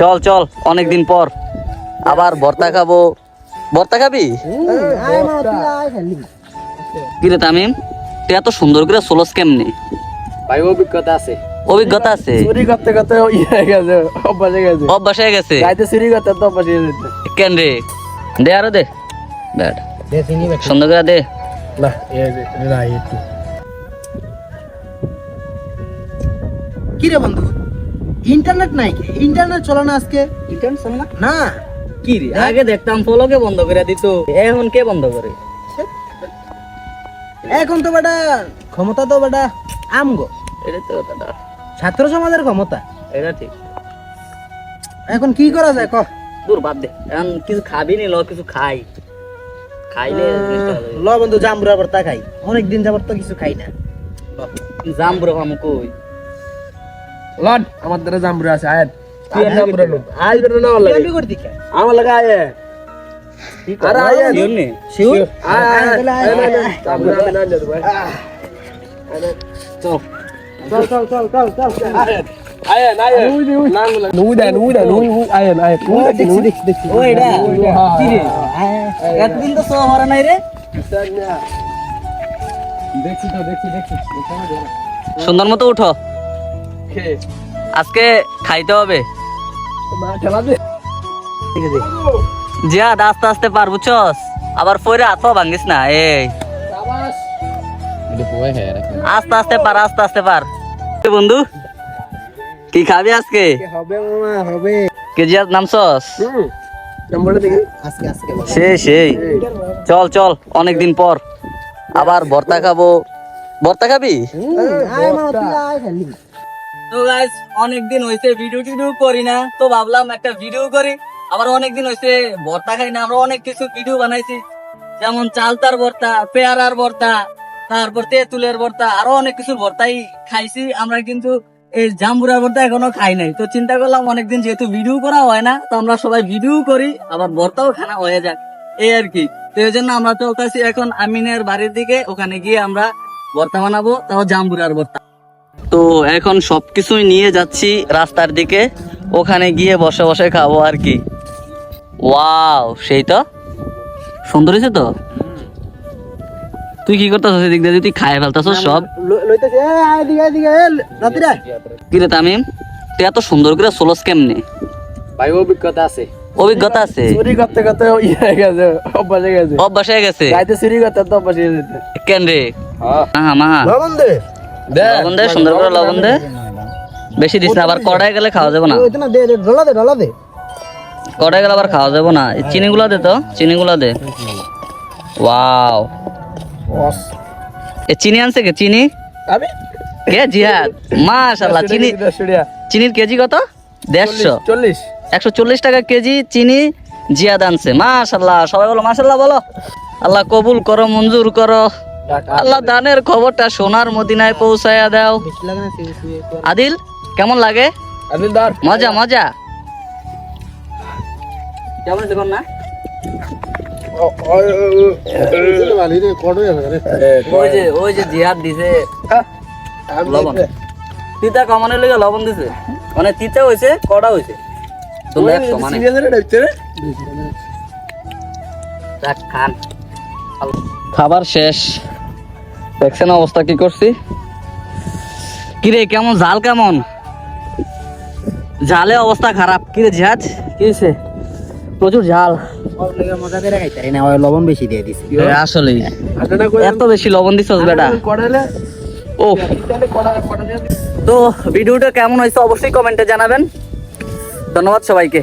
চল চল অনেক দিন পর। আবার ভর্তা খাব। ভর্তা খাবি? কিরে তামিম তুই এত সুন্দর করে সোলস কেমনি? ভাই অভিজ্ঞতা আছে। অভিজ্ঞতা আছে? চুরি করতে করতে ইয়ে হয়ে গেছে অভ্যাস হয়ে গেছে। অভ্যাস হয়ে গেছে? গাইতে চুরি করতে তো অভ্যাস হয়ে যেত কেন রে? দে আরও দে। ব্যাট সুন্দর করে দে। না এই যে, না একটু। কি রে বন্ধু? ইন্টারনেট নাই কি? ইন্টারনেট চলে না আজকে? ইন্টারনেট চলে না? কি রে? আগে দেখতাম ফলোকে বন্ধ করে দিত? এখন কে বন্ধ করে? এখন তো বেটা ক্ষমতা তো বেটা আমগো। এটা তো দাদা ছাত্র সমাজের ক্ষমতা। এটা ঠিক। এখন কি করা যায় ক? দূর বাদ দে। এখন কিছু খাবি নি ল কিছু খাই। খাইলে ল বন্ধু জামবুরা ভর্তা খাই। অনেক দিন যাবত তো কিছু খাই না। হবে। জাম বুড়ো খামু কই? লড আমার দ্বারা জাম্বুরা আছে আয়াত তুই আয়, জাম্বুরা নো আয় করে না লাগে কি করতে খাই আমার লাগা আয় আরে আয় শিওর নে? আমি না চল চল চল চল চল চল নুই দেখছি দেখছি দেখছি কি রে এতদিন তো সো হরে নাই রে দেখছি তো দেখছি দেখছি সুন্দর মতো উঠো আজকে খাইতে হবে। জিয়াদ আস্তে আস্তে পার বুঝছস? আবার ফইরে হাতও ভাঙ্গিস না এই। আস্তে আস্তে পার আস্তে আস্তে পার। বন্ধু? কি খাবি আজকে? হবে মামা হবে। কে জিয়াদ নামছস? সেই সেই। চল চল অনেকদিন পর। আবার ভর্তা খাব। ভর্তা খাবি? তো গাইস অনেকদিন হইছে ভিডিও টিডিও করি না তো ভাবলাম একটা ভিডিও করি। আবার অনেকদিন হইছে ভর্তা খাই না আমরা অনেক কিছু ভিডিও বানাইছি। যেমন চালতার ভর্তা, পেয়ারার ভর্তা, তারপর তেঁতুলের ভর্তা, আরও অনেক কিছু ভর্তাই খাইছি। আমরা কিন্তু এই জাম্বুরার ভর্তা এখনও খাই নাই। তো চিন্তা করলাম অনেকদিন যেহেতু ভিডিও করা হয় না, তো আমরা সবাই ভিডিও করি, আবার ভর্তাও খানা হয়ে যাক। এই আর কি। তো এই জন্য আমরা চলতেছি এখন আমিনের বাড়ির দিকে, ওখানে গিয়ে আমরা ভর্তা বানাবো, তাও জাম্বুরার ভর্তা। তো এখন সবকিছুই নিয়ে যাচ্ছি রাস্তার দিকে। ওখানে গিয়ে বসে বসে খাব আর কি। ওয়াও সেই তো? সুন্দর হয়েছে তো? তুই কি করতেছিস এদিক দিয়ে? তুই খায় ফেলতেছ সব? কিরে তামিম? তুই এত সুন্দর করে সোলস কেমনে? ভাই অভিজ্ঞতা আছে। অভিজ্ঞতা আছে? চুরি করতে করতে ইয়ে হয়ে গেছে অভ্যাস হয়ে গেছে। অভ্যাস হয়ে গেছে? গাইতে চুরি করতে তো অভ্যাস হয়ে যেত কেন রে? হ্যাঁ। মাহা মাহা। লবণ দে সুন্দর করে লবণ দে। বেশি দিস না আবার কড়াই গেলে খাওয়া যাবে না। দে দে ঢলা দে ঢলা দে। কড়াই গেলে আবার খাওয়া যাবে না। এই চিনিগুলা দে তো চিনিগুলা দে। ওয়াও। এ চিনি আনছে কে? চিনি? আমি? কে? জিহাদ। মাশাল্লাহ চিনি চিনির কেজি কত? দেড়শো। চল্লিশ একশো চল্লিশ টাকা কেজি চিনি জিয়াদ আনছে। মাশাল্লাহ সবাই বলো মাশাল্লাহ বলো। আল্লাহ কবুল করো মঞ্জুর করো। আল্লাহ দানের খবরটা সোনার মদিনায় পৌঁছায়া দাও। আদিল কেমন লাগে? আদিল দার মজা মজা। কেমন দেখুন না ওই যে জিহাদ দিছে। লবণ। তিতা কমানের লেগে লবণ দিছে। মানে তিতা হইছে কড়া হইছে। তোমরা একশো মানে। খান। খাবার শেষ। দেখছেন অবস্থা কি করছি? কিরে কেমন? জাল কেমন? জালে অবস্থা খারাপ। কিরে জিহাদ কি প্রচুর জাল লবণ বেশি দিয়ে দিছি আসলে এত বেশি লবণ দিছস বেটা। ও তো ভিডিওটা কেমন হয়েছে অবশ্যই কমেন্টে জানাবেন। ধন্যবাদ সবাইকে।